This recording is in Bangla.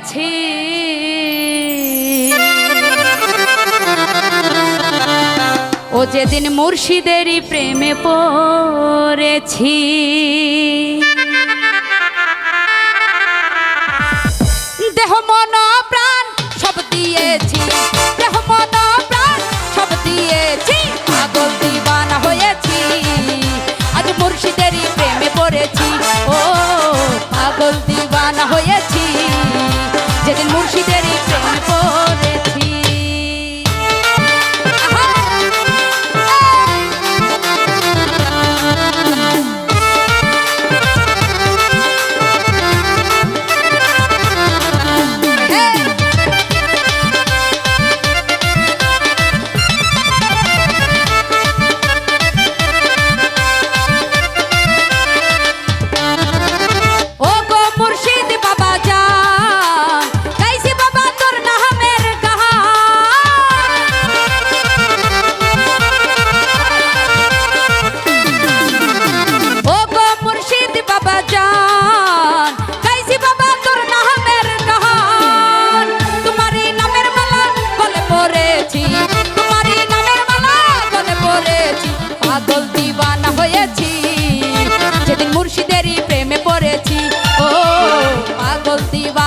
পড়েছি ও যেদিন মুর্শিদেরই প্রেমে পড়েছি। দেহ মন যেদিন